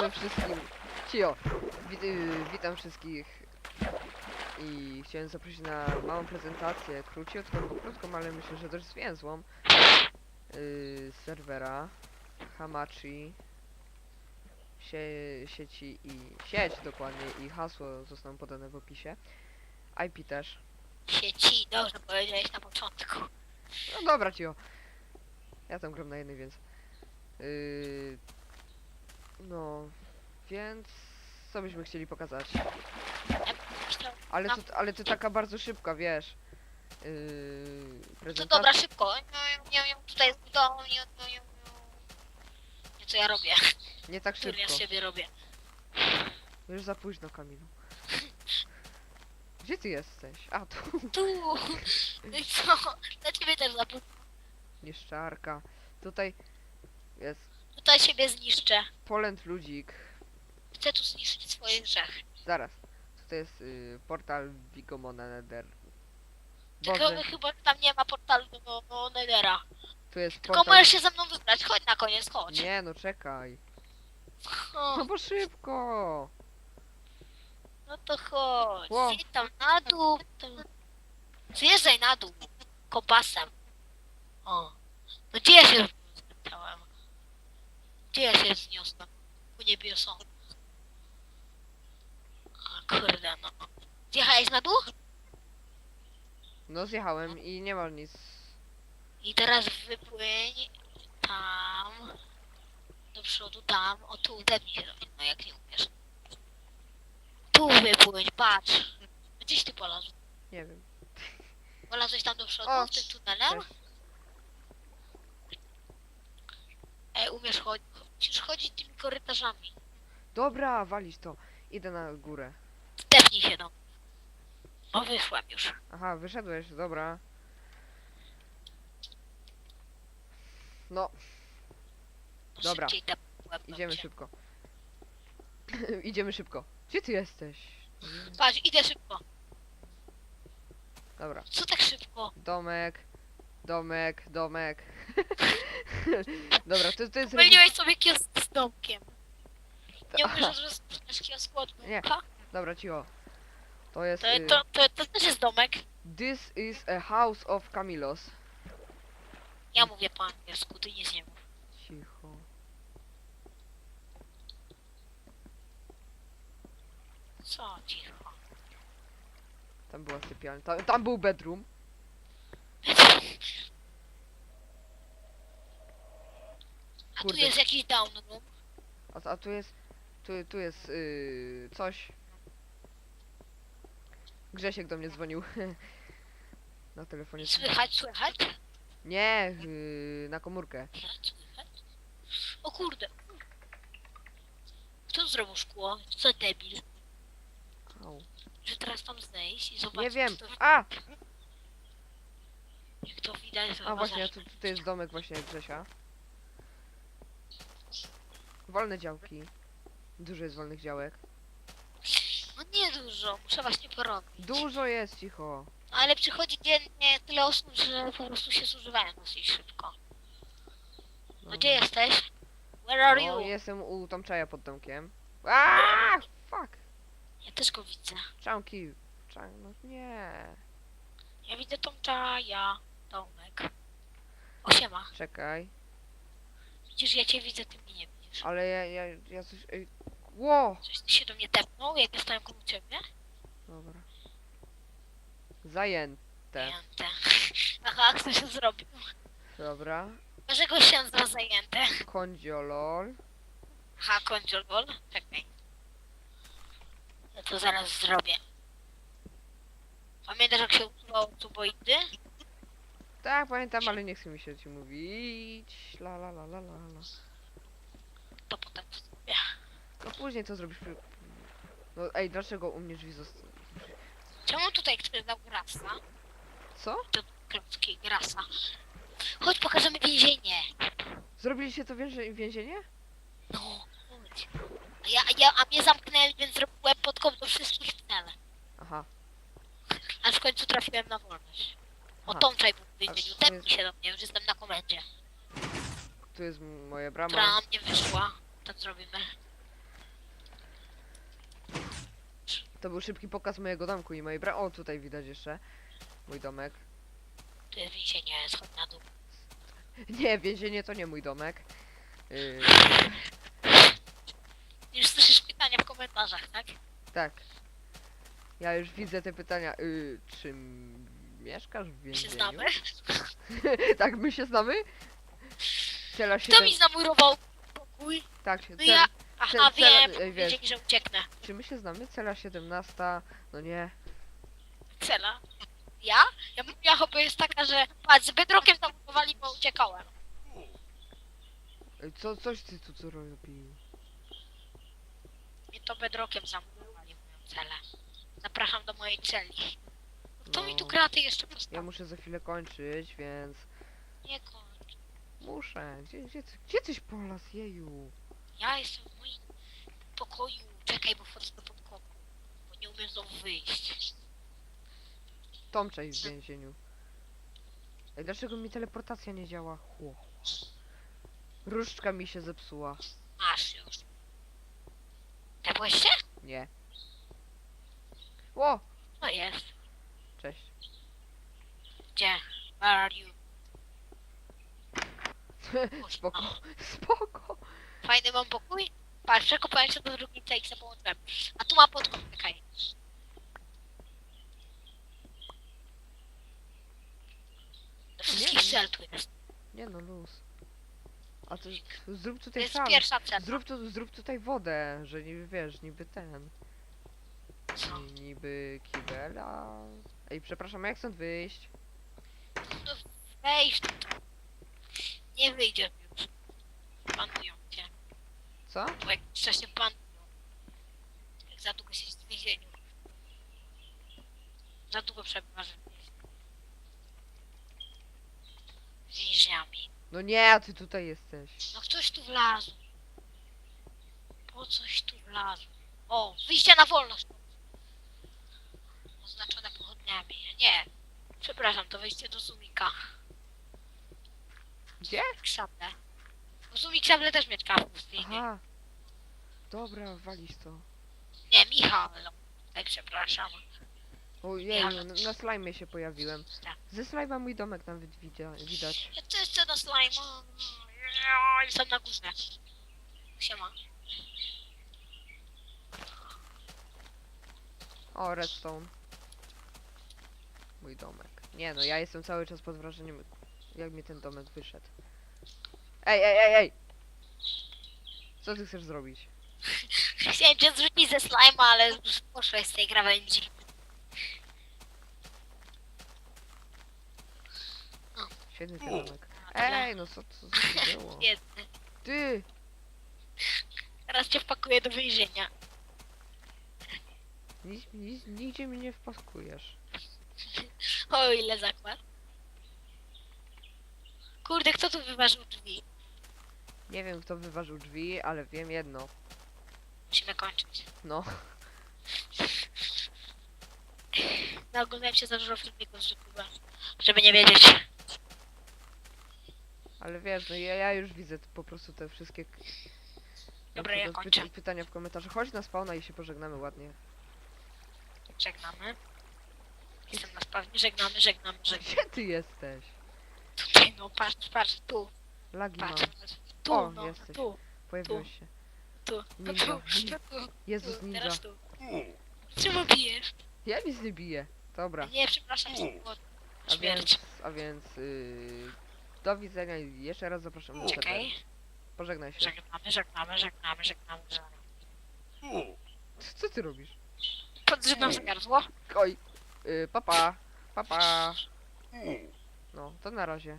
Witamy wszystkim. Cio. Wit, y, witam wszystkich. I chciałem zaprosić na małą prezentację, króciutką, bo krótką, ale myślę, że dość zwięzłą. Yy, serwera Hamachi sie, sieci i sieć dokładnie i hasło zostaną podane w opisie. IP też. Sieci, dobrze powiedziałeś na początku. No dobra, cio. Ja tam gram na jednej, więc. Yy, no, więc co byśmy chcieli pokazać? Ale No. to, ale to taka bardzo szybka, wiesz. Yy, To prezentacja. dobra, szybko. Nie, nie, tutaj zbudował, nie, nie, nie, nie, co ja robię, Nie tak ja szybko. z siebie robię. Już za późno, Kamilu. Gdzie ty jesteś? A, tu. Tu, no i co? Dla ciebie też zapł- Nieszczarka. Tutaj jest Tutaj siebie zniszczę. Polent Ludzik. Chcę tu zniszczyć swoje grzechy. Zaraz. Tutaj jest y, portal Vigomona Nether. Tylko Boże, chyba tam nie ma portalu do, do Nedera. tu jest Tylko portal... możesz się ze mną wybrać. Chodź na koniec, chodź. Nie, no czekaj. O, No bo szybko. no to chodź. Ło. Zjedź tam na dół. Tam... Zjeżdżaj na dół. Kompasem. O. No gdzie się? Gdzie ja się zniosłem? Po niebiosom. O, kurde no. Zjechałeś na dół? No zjechałem i nie ma nic. I teraz wypłyń tam. Do przodu, tam. O tu, depnij się do mnie, no jak nie umiesz. Tu wypłyń, patrz. Gdzieś ty polazł? Nie wiem. Polazłeś tam do przodu, O, w tym tunelem? Ej, umiesz chodzić? Musisz chodzić tymi korytarzami. Dobra, walić to. Idę na górę. Depnij się mnie. O, wyszłam już. Aha, wyszedłeś, dobra. No, No, Dobra. Szybciej do idziemy cię. szybko. idziemy szybko. Gdzie ty jesteś? Patrz, idę szybko. Dobra. Co tak szybko? Domek. Domek, domek. Dobra, to, to jest... Myliłeś sobie kiosk z domkiem. Nie umiesz rozpoczynać kiosku od Nie. domka? Dobra, cicho. To jest... To, y, to, to, to też jest domek. This is a house of Camilos. Ja mówię po angielsku, ty nic nie mów. Cicho. Co cicho? Tam była sypialnia. Tam, tam był bedroom. A tu Kurde. jest jakiś down room. A, a tu jest... Tu, tu jest yy, coś. Grzesiek do mnie dzwonił. na telefonie. Słychać, słychać? Nie, yy, na komórkę. Słychać, słychać? O kurde. Kto zrobił szkło? Co debil? Au. Że teraz tam zejść i zobaczyć, Nie wiem. To, A! jak to widać. to A chyba właśnie, tu, tutaj jest domek właśnie Grzesia. Wolne działki. Dużo jest wolnych działek. No nie dużo, muszę właśnie porobić. Dużo jest, cicho. Ale przychodzi dziennie tyle osób, że po prostu się zużywają dosyć szybko. No. No gdzie jesteś? Where are No, you? jestem u Tomczaja pod domkiem. Aaaa! Fuck! Ja też go widzę. Czanki. Czank, no nie. Ja widzę Tomczaja, domek. O siema. Czekaj. Widzisz, ja cię widzę, ty mnie nie widzisz. Ale ja, ja, ja coś... Ej. Ło! Coś ty się do mnie tepnął, jak ja stałem koło ciebie? Dobra. Zajęte. Zajęte. Aha, kto się zrobił? Dobra. Dlaczego się nazywa zajęte? Kondziolol. Aha, ball? Czekaj. Ja to zaraz zrobię. Pamiętasz jak się usuwało cuboidy? Tak, pamiętam, ale nie chce mi się ci mówić. La la la la la la. To potem zrobię. No później to zrobisz. przy- No ej, dlaczego u mnie drzwi zosta... Czemu tutaj ktoś dał grasa? Co? Do klocki grasa. Chodź, pokażemy więzienie. Zrobiliście to więzie więzienie? No, chodź. A, ja, a ja, a mnie zamknęli, więc zrobiłem podkop do wszystkich tunele. Aha. Aż w końcu trafiłem na wolność. O, Aha. Tomczaj był w więzieniu. Tepnij się do mnie, już jestem na komendzie. Tu jest moja brama. Która mnie wyszła. Tak zrobimy. To był szybki pokaz mojego domku i mojej bra... O, tutaj widać jeszcze mój domek. Tu jest więzienie, schodź na dół. Nie, więzienie to nie mój domek. Yy, Już słyszysz pytania w komentarzach, tak? tak. Ja już widzę te pytania. Yy, czy m- mieszkasz w My się więzieniu? znamy. tak, my się znamy? Cela Kto 7... mi zamurował pokój? Tak, się, No cel... ja... Aha, cel- wiem, ej, wiesz. powiedzieli, że ucieknę. Czy my się znamy? Cela 17. No nie. Cela. Ja? Ja moja hobby jest taka, że patrz, z Bedrockiem zamurowali, bo uciekałem. Ej, Co, coś ty tu co robił? Mnie to Bedrockiem zamurowali moją celę. Zapraszam do mojej celi. Kto mi tu No. kraty jeszcze Ja postawił? muszę za chwilę kończyć, więc Nie kończ. Muszę. Gdzie, gdzie, ty- gdzie tyś polas, jeju? Ja jestem w moim pokoju. Czekaj, bo wchodzę do podkopu. Bo nie umiem znowu wyjść. Tomczej w więzieniu. Ej, dlaczego mi teleportacja nie działa? Chło. Różdżka mi się zepsuła. Masz już. Tepłeś się? Nie. Ło! No jest. Cześć. Gdzie? Where are you? Spoko. Spoko. Fajny mam pokój? Patrz, przekopałem się do drugiej celi, se połączyłem. A tu ma podkop, czekaj. Do wszystkich Nie. cel tu jest. Nie no, luz. A to zrób To tutaj jest sam. pierwsza cela. Zrób, tu, zrób tutaj wodę, że niby wiesz, niby ten. Co? ni- Niby kibela. Ej, przepraszam, jak stąd wyjść? No tu. Nie wyjdziesz już. Panują cię. Co? Bo jak wcześniej panują. Jak za długo siedzisz w więzieniu. Za długo przebywasz w więzieniu. Z Więźniami. No nie, a ty tutaj jesteś. No ktoś tu wlazł. Po coś tu wlazł. O, wyjście na wolność. Oznaczone pochodniami. Nie. Przepraszam, to wejście do Zumika. Gdzie? W Zumik Ksable też mieszka w pustyni. Aha. Dobra, walisz to. Nie, Michał. Tak, przepraszam. Ojej, Ja- na, na slajmie się pojawiłem. Tak. Ze slajma mój domek nawet widzia, widać. Ja też chcę na slime. Jestem na górze. Siema. O, redstone. Mój domek. Nie no, ja jestem cały czas pod wrażeniem, jak mi ten domek wyszedł. Ej, ej, ej, ej! Co ty chcesz zrobić? Chciałem cię zrzucić ze slime'a, ale poszłeś z tej krawędzi. Świetny ten domek. Ej, no co, co, co to było? Biedny. Ty! Teraz cię wpakuję do więzienia. Nic, nic, nigdzie mi nie wpaskujesz. O ile zakład. Kurde, kto tu wyważył drzwi? Nie wiem, kto wyważył drzwi, ale wiem jedno. Musimy kończyć. No. Naoglądałem się za dużo filmików z YouTube'a, żeby nie wiedzieć. Ale wiesz, no ja, ja już widzę po prostu te wszystkie k- Dobra, ja przykład kończę. pytania w komentarzach. Chodź na spawna i się pożegnamy ładnie. Żegnamy. Jestem na spawnie, żegnamy, żegnamy, żegnamy. Gdzie ty jesteś? No patrz, patrz, tu, Lagi mam. patrz. Tu, O, no, jesteś. tu, Pojawiłeś się. tu. No Ninja, tu, ninja. tu, Jezus tu, ninja. teraz tu. Czemu bijesz? Ja nic nie biję. Dobra. Nie, przepraszam bo A śmierć. więc, a więc yy, do widzenia i jeszcze raz zapraszam na serwer. Czekaj. Pożegnaj się. Żegnamy, żegnamy, żegnamy, żegnamy, żegnamy. Co ty robisz? Podrzymam za gardło. Oj, yy, papa, papa. No, to na razie.